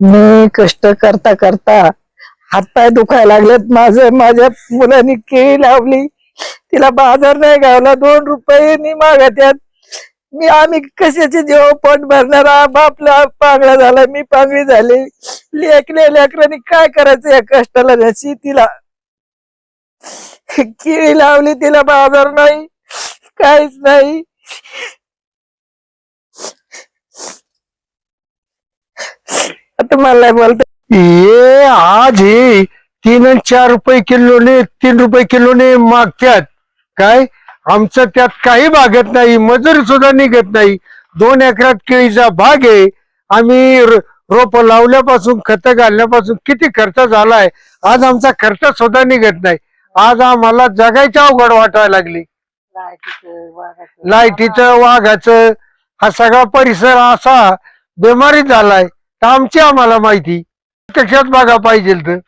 मी कष्ट करता करता हातपाय दुखायला लागलेत. माझे माझ्या मुलांनी केळी लावली. तिला बाजार नाही गावला. दोन रुपये मागत्यात. मी आम्ही कशाचे जेव्हा पोट भरणार? बापला पांगळा झाला. मी पांगळी झाली. लेकले लेकरांनी काय करायचं या कष्टाला? त्या तिला केळी लावली. तिला बाजार नाही. काहीच नाही. आता मला ये आज हे तीन आणि चार रुपये किलोने तीन रुपये किलोने मागतात काय? आमचं त्यात काही भागत नाही मजूर सुद्धा निघत नाही. दोन एकरात केळीचा भाग आहे. आम्ही रोप लावल्यापासून खत घालण्यापासून किती खर्च झालाय आज आमचा खर्च सुद्धा निघत नाही. आज आम्हाला जगायची अवघड वाटायला लागली. लाईटीचं वाघाचं हा सगळा परिसर असा बेमारी झालाय. तर आमची आम्हाला माहिती. प्रत्यक्षात बघा पाहिजे तर.